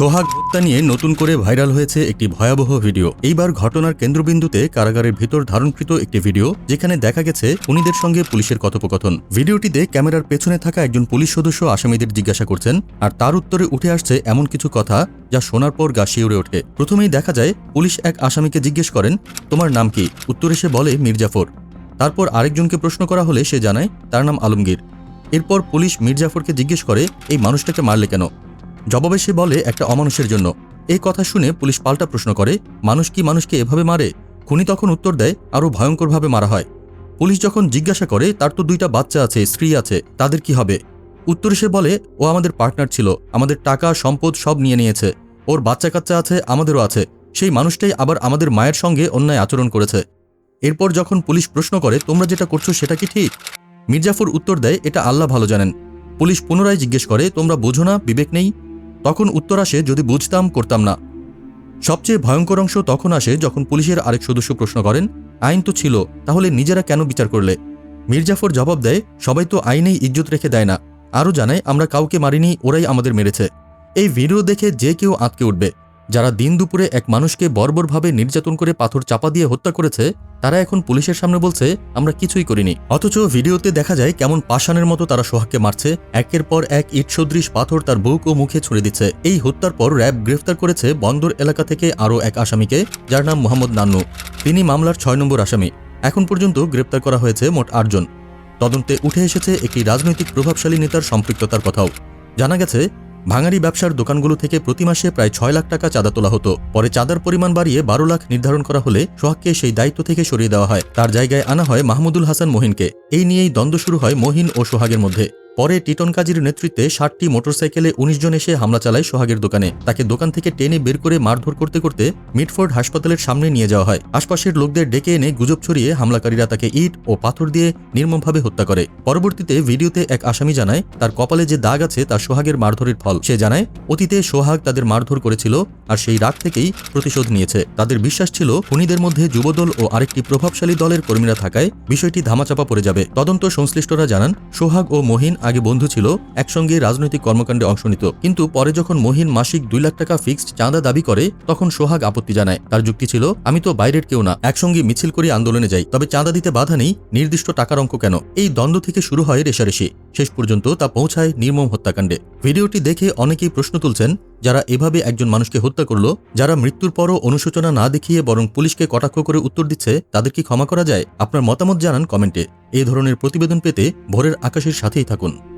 সোহাগ হত্যা নিয়ে নতুন করে ভাইরাল হয়েছে একটি ভয়াবহ ভিডিও। এইবার ঘটনার কেন্দ্রবিন্দুতে কারাগারের ভিতর ধারণকৃত একটি ভিডিও, যেখানে দেখা গেছে খুনিদের সঙ্গে পুলিশের কথোপকথন। ভিডিওটিতে ক্যামেরার পেছনে থাকা একজন পুলিশ সদস্য আসামিদের জিজ্ঞাসা করছেন, আর তার উত্তরে উঠে আসছে এমন কিছু কথা যা শোনার পর গা শিউরে ওঠে। প্রথমেই দেখা যায়, পুলিশ এক আসামিকে জিজ্ঞেস করেন, তোমার নাম কি? উত্তরে সে বলে, মির্জাফর। তারপর আরেকজনকে প্রশ্ন করা হলে সে জানায়, তার নাম আলমগীর। এরপর পুলিশ মির্জাফরকে জিজ্ঞেস করে, এই মানুষটাকে মারলে কেন? জবাবে সে বলে, একটা অমানুষের জন্য। এই কথা শুনে পুলিশ পাল্টা প্রশ্ন করে, মানুষ কি মানুষকে এভাবে মারে? খুনি তখন উত্তর দেয়, আরও ভয়ঙ্করভাবে মারা হয়। পুলিশ যখন জিজ্ঞাসা করে, তার তো দুইটা বাচ্চা আছে, স্ত্রী আছে, তাদের কি হবে? উত্তরে সে বলে, ও আমাদের পার্টনার ছিল, আমাদের টাকা, সম্পদ সব নিয়ে নিয়েছে। ওর বাচ্চা কাচ্চা আছে, আমাদেরও আছে। সেই মানুষটাই আবার আমাদের মায়ের সঙ্গে অন্যায় আচরণ করেছে। এরপর যখন পুলিশ প্রশ্ন করে, তোমরা যেটা করছ সেটা কি ঠিক? মির্জাফর উত্তর দেয়, এটা আল্লাহ ভালো জানেন। পুলিশ পুনরায় জিজ্ঞেস করে, তোমরা বোঝো না, বিবেক নেই? তখন উত্তর আসে, যদি বুঝতাম, করতাম না। সবচেয়ে ভয়ঙ্কর অংশ তখন আসে যখন পুলিশের আরেক সদস্য প্রশ্ন করেন, আইন তো ছিল, তাহলে নিজেরা কেন বিচার করলে? মির্জাফর জবাব দেয়, সবাই তো আইনেই ইজ্জত রেখে দেয় না। আরও জানায়, আমরা কাউকে মারিনি, ওরাই আমাদের মেরেছে। এই ভিডিও দেখে যে কেউ আঁতকে উঠবে। যারা দিন দুপুরে এক মানুষকে বর্বরভাবে নির্যাতন করে পাথর চাপা দিয়ে হত্যা করেছে, তারা এখন পুলিশের সামনে বলছে, আমরা কিছুই করিনি। অথচ ভিডিওতে দেখা যায় কেমন পাষাণের মতো তারা সোহাগকে মারছে। একের পর এক ইট সদৃশ পাথর তার বুক ও মুখে ছুড়ে দিচ্ছে। এই হত্যার পর র্যাব গ্রেফতার করেছে বন্দর এলাকা থেকে আরও এক আসামিকে, যার নাম মোহাম্মদ নান্নু। তিনি মামলার ছয় নম্বর আসামি। এখন পর্যন্ত গ্রেপ্তার করা হয়েছে মোট আটজন তদন্তে উঠে এসেছে একটি রাজনৈতিক প্রভাবশালী নেতার সম্পৃক্ততার কথাও। জানা গেছে ভাঙারি ব্যবসার দোকানগুলো থেকে প্রতি মাসে প্রায় ছয় লাখ টাকা চাঁদা তোলা হতো। পরে চাঁদার পরিমাণ বাড়িয়ে বারো লাখ নির্ধারণ করা হলে সোহাগকে সেই দায়িত্ব থেকে সরিয়ে দেওয়া হয়। তার জায়গায় আনা হয় মাহমুদুল হাসান মোহিনকে। এই নিয়েই দ্বন্দ্ব শুরু হয় মোহিন ও সোহাগের মধ্যে। পরে টিটন কাজীর নেতৃত্বে ষাটটি মোটরসাইকেলে উনিশ জন এসে হামলা চালায় সোহাগের দোকানে। তাকে দোকান থেকে টেনে বের করে মারধর করতে করতে মিটফোর্ড হাসপাতালের সামনে নিয়ে যাওয়া হয়। আশপাশের লোকদের ডেকে এনে গুজব ছড়িয়ে হামলাকারীরা তাকে ইট ও পাথর দিয়ে নির্মমভাবে হত্যা করে। পরবর্তীতে ভিডিওতে এক আসামি জানায়, তার কপালে যে দাগ আছে তা সোহাগের মারধরের ফল। সে জানায়, অতীতে সোহাগ তাদের মারধর করেছিল আর সেই রাগ থেকেই প্রতিশোধ নিয়েছে। তাদের বিশ্বাস ছিল খুনিদের মধ্যে যুবদল ও আরেকটি প্রভাবশালী দলের কর্মীরা থাকায় বিষয়টি ধামাচাপা পড়ে যাবে। তদন্ত সংশ্লিষ্টরা জানান, সোহাগ ও মহিন আগে বন্ধু ছিল, একসঙ্গে রাজনৈতিক কর্মকাণ্ডে অংশ নিত। কিন্তু পরে যখন মহিন মাসিক দুই লাখ টাকা ফিক্সড চাঁদা দাবি করে, তখন সোহাগ আপত্তি জানায়। তার যুক্তি ছিল, আমি তো বাইরের কেউ না, একসঙ্গে মিছিল করে আন্দোলনে যাই। তবে চাঁদা দিতে বাধা নেই, নির্দিষ্ট টাকার অঙ্ক কেন? এই দ্বন্দ্ব থেকে শুরু হয় রেশারেশি। শেষ পর্যন্ত তা পৌঁছায় নির্মম হত্যাকাণ্ডে। ভিডিওটি দেখে অনেকেই প্রশ্ন তুলছেন যারা এভাবে একজন মানুষকে হত্যা করল, যারা মৃত্যুর পরও অনুশোচনা না দেখিয়ে বরং পুলিশকে কটাক্ষ করে উত্তর দিচ্ছে, তাদের কি ক্ষমা করা যায়? আপনার মতামত জানান কমেন্টে। এ ধরনের প্রতিবেদন পেতে ভোরের আকাশের সাথেই থাকুন।